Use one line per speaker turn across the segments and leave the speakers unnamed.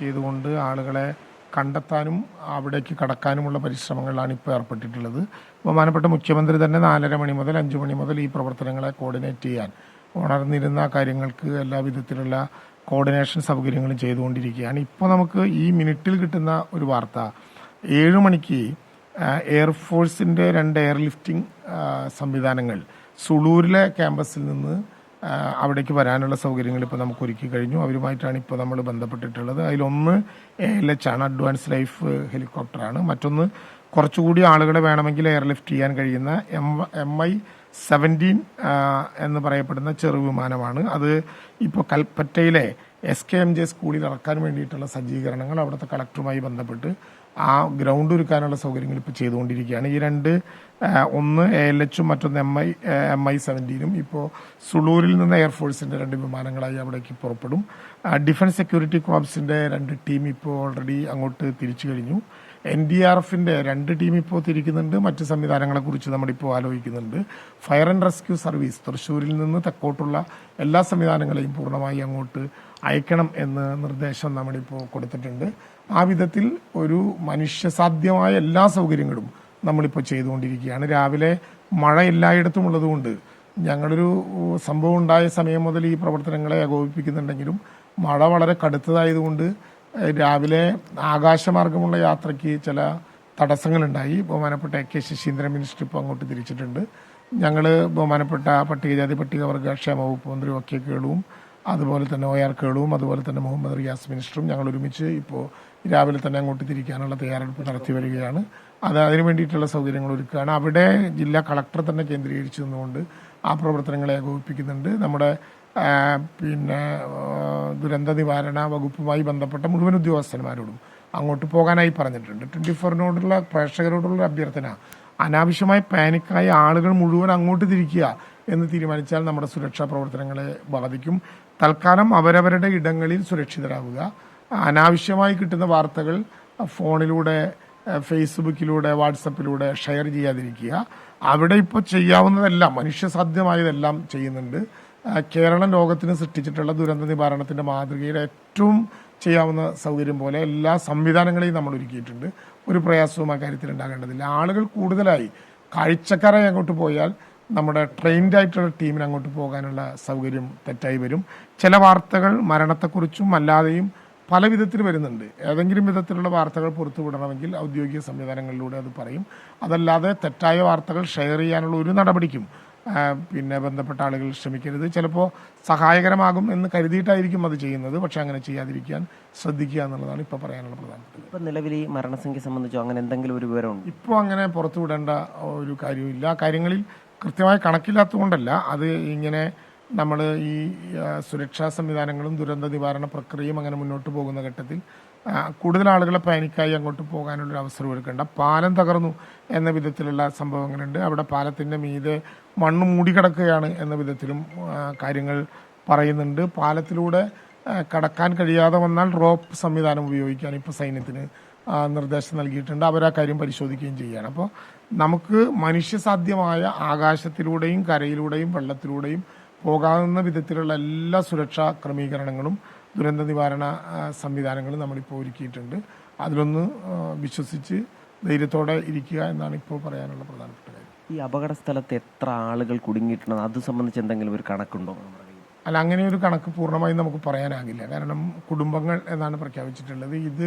ചെയ്തുകൊണ്ട് ആളുകളെ കണ്ടെത്താനും അവിടേക്ക് കടക്കാനുമുള്ള പരിശ്രമങ്ങളിലാണ് ഇപ്പോൾ ഏർപ്പെട്ടിട്ടുള്ളത്. ബഹുമാനപ്പെട്ട മുഖ്യമന്ത്രി തന്നെ നാലര മണി മുതൽ അഞ്ച് മണി മുതൽ ഈ പ്രവർത്തനങ്ങളെ കോർഡിനേറ്റ് ചെയ്യാൻ ഉണർന്നിരുന്ന കാര്യങ്ങൾക്ക് എല്ലാ വിധത്തിലുള്ള കോർഡിനേഷൻ സൗകര്യങ്ങളും ചെയ്തുകൊണ്ടിരിക്കുകയാണ്. ഇപ്പോൾ നമുക്ക് ഈ മിനിറ്റിൽ കിട്ടുന്ന ഒരു വാർത്ത ഏഴ് മണിക്ക് എയർഫോഴ്സിന്റെ രണ്ട് എയർ ലിഫ്റ്റിംഗ് സംവിധാനങ്ങൾ സുളൂരിലെ ക്യാമ്പസിൽ നിന്ന് അവിടേക്ക് വരാനുള്ള സൗകര്യങ്ങൾ ഇപ്പോൾ നമുക്ക് ഒരുക്കി കഴിഞ്ഞു. അവരുമായിട്ടാണ് ഇപ്പോൾ നമ്മൾ ബന്ധപ്പെട്ടിട്ടുള്ളത്. അതിലൊന്ന് എ എൽ എച്ച് ആണ് അഡ്വാൻസ് ലൈഫ് ഹെലികോപ്റ്ററാണ്. മറ്റൊന്ന് കുറച്ചുകൂടി ആളുകളെ വേണമെങ്കിൽ എയർലിഫ്റ്റ് ചെയ്യാൻ കഴിയുന്ന എം എം ഐ സെവന്റീൻ എന്ന് പറയപ്പെടുന്ന ചെറു വിമാനമാണ്. അത് ഇപ്പോൾ കൽപ്പറ്റയിലെ എസ് കെ എം ജെ സ്കൂളിൽ ഇറക്കാൻ വേണ്ടിയിട്ടുള്ള സജ്ജീകരണങ്ങൾ അവിടുത്തെ കളക്ടറുമായി ബന്ധപ്പെട്ട് ആ ഗ്രൗണ്ട് ഒരുക്കാനുള്ള സൗകര്യങ്ങൾ ഇപ്പോൾ ചെയ്തുകൊണ്ടിരിക്കുകയാണ്. ഈ രണ്ട് ഒന്ന് എ എൽ എച്ചും മറ്റൊന്ന് എം ഐ എം ഐ സെവന്റീനും ഇപ്പോൾ സുളൂരിൽ നിന്ന് എയർഫോഴ്സിന്റെ രണ്ട് വിമാനങ്ങളായി അവിടേക്ക് പുറപ്പെടും. ഡിഫൻസ് സെക്യൂരിറ്റി ക്രോപ്സിന്റെ രണ്ട് ടീം ഇപ്പോൾ ഓൾറെഡി അങ്ങോട്ട് തിരിച്ചു കഴിഞ്ഞു. എൻ ഡി ആർ എഫിന്റെ രണ്ട് ടീം ഇപ്പോൾ തിരിക്കുന്നുണ്ട്. മറ്റ് സംവിധാനങ്ങളെക്കുറിച്ച് നമ്മളിപ്പോൾ ആലോചിക്കുന്നുണ്ട്. ഫയർ ആൻഡ് റെസ്ക്യൂ സർവീസ് തൃശ്ശൂരിൽ നിന്ന് തെക്കോട്ടുള്ള എല്ലാ സംവിധാനങ്ങളെയും പൂർണമായി അങ്ങോട്ട് അയക്കണം എന്ന് നിർദ്ദേശം നമ്മളിപ്പോൾ കൊടുത്തിട്ടുണ്ട്. ആ വിധത്തിൽ ഒരു മനുഷ്യസാധ്യമായ എല്ലാ സൗകര്യങ്ങളും നമ്മളിപ്പോൾ ചെയ്തുകൊണ്ടിരിക്കുകയാണ്. രാവിലെ മഴ എല്ലായിടത്തും ഉള്ളതുകൊണ്ട് ഞങ്ങളൊരു സംഭവം ഉണ്ടായ സമയം മുതൽ ഈ പ്രവർത്തനങ്ങളെ ഏകോപിപ്പിക്കുന്നുണ്ടെങ്കിലും മഴ വളരെ കടുത്തതായതുകൊണ്ട് രാവിലെ ആകാശമാർഗമുള്ള യാത്രയ്ക്ക് ചില തടസ്സങ്ങളുണ്ടായി. ബഹുമാനപ്പെട്ട എ കെ ശശീന്ദ്രൻ മിനിസ്റ്റർ ഇപ്പോൾ അങ്ങോട്ട് തിരിച്ചിട്ടുണ്ട്. ഞങ്ങൾ ബഹുമാനപ്പെട്ട പട്ടികജാതി പട്ടികവർഗ ക്ഷേമ വകുപ്പ് മന്ത്രി ഒക്കെ കെ കേളുവും അതുപോലെ തന്നെ ഒ ആർ കേളുവും അതുപോലെ തന്നെ മുഹമ്മദ് റിയാസ് മിനിസ്റ്ററും ഞങ്ങൾ ഒരുമിച്ച് ഇപ്പോൾ രാവിലെ തന്നെ അങ്ങോട്ട് തിരിക്കാനുള്ള തയ്യാറെടുപ്പ് നടത്തി വരികയാണ്. അത് അതിനു വേണ്ടിയിട്ടുള്ള സൗകര്യങ്ങൾ ഒരുക്കുകയാണ്. അവിടെ ജില്ലാ കളക്ടർ തന്നെ കേന്ദ്രീകരിച്ചു നിന്നുകൊണ്ട് ആ പ്രവർത്തനങ്ങളെ ഏകോപിപ്പിക്കുന്നുണ്ട്. നമ്മുടെ പിന്നെ ദുരന്ത നിവാരണ വകുപ്പുമായി ബന്ധപ്പെട്ട മുഴുവൻ ഉദ്യോഗസ്ഥന്മാരോടും അങ്ങോട്ട് പോകാനായി പറഞ്ഞിട്ടുണ്ട്. ട്വന്റി ഫോറിനോടുള്ള പ്രേക്ഷകരോടുള്ള അഭ്യർത്ഥന അനാവശ്യമായി പാനിക്കായ ആളുകൾ മുഴുവൻ അങ്ങോട്ട് തിരിക്കുക എന്ന് തീരുമാനിച്ചാൽ നമ്മുടെ സുരക്ഷാ പ്രവർത്തനങ്ങളെ ബാധിക്കും. തൽക്കാലം അവരവരുടെ ഇടങ്ങളിൽ സുരക്ഷിതരാവുക അനാവശ്യമായി കിട്ടുന്ന വാർത്തകൾ ഫോണിലൂടെ ഫേസ്ബുക്കിലൂടെ വാട്സപ്പിലൂടെ ഷെയർ ചെയ്യാതിരിക്കുക. അവിടെ ഇപ്പോൾ ചെയ്യാവുന്നതെല്ലാം മനുഷ്യസാധ്യമായതെല്ലാം ചെയ്യുന്നുണ്ട്. കേരളം ലോകത്തിന് സൃഷ്ടിച്ചിട്ടുള്ള ദുരന്ത നിവാരണത്തിന്റെ മാതൃകയുടെ ഏറ്റവും ചെയ്യാവുന്ന സൗകര്യം പോലെ എല്ലാ സംവിധാനങ്ങളെയും നമ്മൾ ഒരുക്കിയിട്ടുണ്ട്. ഒരു പ്രയാസവും ആ കാര്യത്തിൽ ഉണ്ടാകേണ്ടതില്ല ആളുകൾ കൂടുതലായി കാഴ്ചക്കാരായി അങ്ങോട്ട് പോയാൽ നമ്മുടെ ട്രെയിൻഡ് ആയിട്ടുള്ള ടീമിന് അങ്ങോട്ട് പോകാനുള്ള സൗകര്യം തെറ്റായി വരും. ചില വാർത്തകൾ മരണത്തെക്കുറിച്ചും അല്ലാതെയും പല വിധത്തിൽ വരുന്നുണ്ട്. ഏതെങ്കിലും വിധത്തിലുള്ള വാർത്തകൾ പുറത്തുവിടണമെങ്കിൽ ഔദ്യോഗിക സംവിധാനങ്ങളിലൂടെ അത് പറയും. അതല്ലാതെ തെറ്റായ വാർത്തകൾ ഷെയർ ചെയ്യാനുള്ള ഒരു നടപടിക്കും പിന്നെ ബന്ധപ്പെട്ട ആളുകൾ ശ്രമിക്കരുത്. ചിലപ്പോൾ സഹായകരമാകും എന്ന് കരുതിയിട്ടായിരിക്കും അത് ചെയ്യുന്നത്. പക്ഷെ അങ്ങനെ ചെയ്യാതിരിക്കാൻ ശ്രദ്ധിക്കുക എന്നുള്ളതാണ് ഇപ്പോൾ പറയാനുള്ള പ്രധാനപ്പെട്ടത്.
ഇപ്പോൾ നിലവിൽ ഈ മരണസംഖ്യ സംബന്ധിച്ചോ അങ്ങനെ എന്തെങ്കിലും ഒരു വിവരമുണ്ട്?
ഇപ്പോൾ അങ്ങനെ പുറത്തുവിടേണ്ട ഒരു കാര്യമില്ല. ആ കാര്യങ്ങളിൽ കൃത്യമായ കണക്കില്ലാത്തതുകൊണ്ടല്ല അത് ഇങ്ങനെ നമ്മൾ ഈ സുരക്ഷാ സംവിധാനങ്ങളും ദുരന്ത നിവാരണ പ്രക്രിയയും അങ്ങനെ മുന്നോട്ട് പോകുന്ന ഘട്ടത്തിൽ കൂടുതൽ ആളുകളെ പാനിക്കായി അങ്ങോട്ട് പോകാനുള്ള ഒരു അവസരം ഒരുക്കേണ്ട. പാലം തകർന്നു എന്ന വിധത്തിലുള്ള സംഭവങ്ങളുണ്ട്. അവിടെ പാലത്തിന്റെ മീതെ മണ്ണ് മൂടിക്കിടക്കുകയാണ് എന്ന വിധത്തിലും കാര്യങ്ങൾ പറയുന്നുണ്ട്. പാലത്തിലൂടെ കടക്കാൻ കഴിയാതെ വന്നാൽ റോപ്പ് സംവിധാനം ഉപയോഗിക്കാൻ ഇപ്പോൾ സൈന്യത്തിന് നിർദ്ദേശം നൽകിയിട്ടുണ്ട്. അവർ ആ കാര്യം പരിശോധിക്കുകയും ചെയ്യുകയാണ്. അപ്പോൾ നമുക്ക് മനുഷ്യസാധ്യമായ ആകാശത്തിലൂടെയും കരയിലൂടെയും വെള്ളത്തിലൂടെയും പോകാവുന്ന വിധത്തിലുള്ള എല്ലാ സുരക്ഷാ ക്രമീകരണങ്ങളും ദുരന്ത നിവാരണ സംവിധാനങ്ങളും നമ്മളിപ്പോൾ ഒരുക്കിയിട്ടുണ്ട്. അതിലൊന്ന് വിശ്വസിച്ച് ധൈര്യത്തോടെ ഇരിക്കുക എന്നാണ് ഇപ്പോൾ പറയാനുള്ള പ്രധാനപ്പെട്ട കാര്യം.
ഈ അപകട സ്ഥലത്ത് എത്ര ആളുകൾ കുടുങ്ങിയിട്ടുണ്ടെന്ന് അത് സംബന്ധിച്ച് എന്തെങ്കിലും ഒരു കണക്കുണ്ടോ
അല്ല അങ്ങനെ ഒരു കണക്ക് പൂർണമായും നമുക്ക് പറയാനാകില്ല. കാരണം കുടുംബങ്ങൾ എന്നാണ് പ്രഖ്യാപിച്ചിട്ടുള്ളത്. ഇത്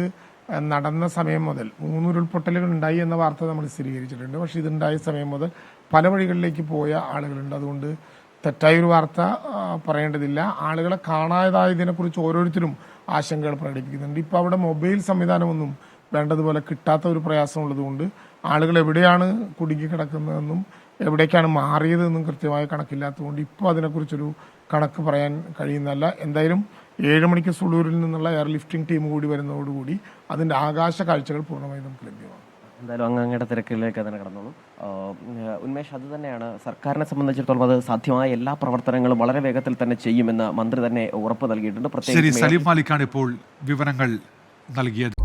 നടന്ന സമയം മുതൽ മൂന്ന് ഉരുൾപൊട്ടലുകൾ ഉണ്ടായി എന്ന വാർത്ത നമ്മൾ സ്ഥിരീകരിച്ചിട്ടുണ്ട്. പക്ഷേ ഇതുണ്ടായ സമയം മുതൽ പല വഴികളിലേക്ക് പോയ ആളുകളുണ്ട്. അതുകൊണ്ട് തെറ്റായ ഒരു വാർത്ത പറയേണ്ടതില്ല. ആളുകളെ കാണാതായതിനെക്കുറിച്ച് ഓരോരുത്തരും ആശങ്കകൾ പ്രകടിപ്പിക്കുന്നുണ്ട്. ഇപ്പോൾ അവിടെ മൊബൈൽ സംവിധാനമൊന്നും വേണ്ടതുപോലെ കിട്ടാത്ത ഒരു പ്രയാസമുള്ളതുകൊണ്ട് ആളുകൾ എവിടെയാണ് കുടുങ്ങി കിടക്കുന്നതെന്നും എവിടേക്കാണ് മാറിയതെന്നും കൃത്യമായ കണക്കില്ലാത്തതുകൊണ്ട് ഇപ്പോൾ അതിനെക്കുറിച്ചൊരു കണക്ക് പറയാൻ കഴിയുന്നതല്ല. എന്തായാലും ഏഴ് മണിക്ക് സുളൂരിൽ നിന്നുള്ള എയർ ലിഫ്റ്റിംഗ് ടീം കൂടി വരുന്നതോടുകൂടി അതിന്റെ ആകാശ കാഴ്ചകൾ പൂർണമായും നമുക്ക് ലഭ്യമാണ്
എന്തായാലും അങ്ങ് അങ്ങയുടെ തിരക്കിലേക്ക് തന്നെ കടന്നോളൂ. ഉന്മേഷ് അത് തന്നെയാണ് സർക്കാരിനെ സംബന്ധിച്ചിടത്തോളം അത് സാധ്യമായ എല്ലാ പ്രവർത്തനങ്ങളും വളരെ വേഗത്തിൽ തന്നെ ചെയ്യുമെന്ന് മന്ത്രി തന്നെ ഉറപ്പ് നൽകിയിട്ടുണ്ട്.
ശരി
പ്രത്യേകിച്ച്
സലീം മാലിക്കാണ് ഇപ്പോൾ വിവരങ്ങൾ നൽകിയത്.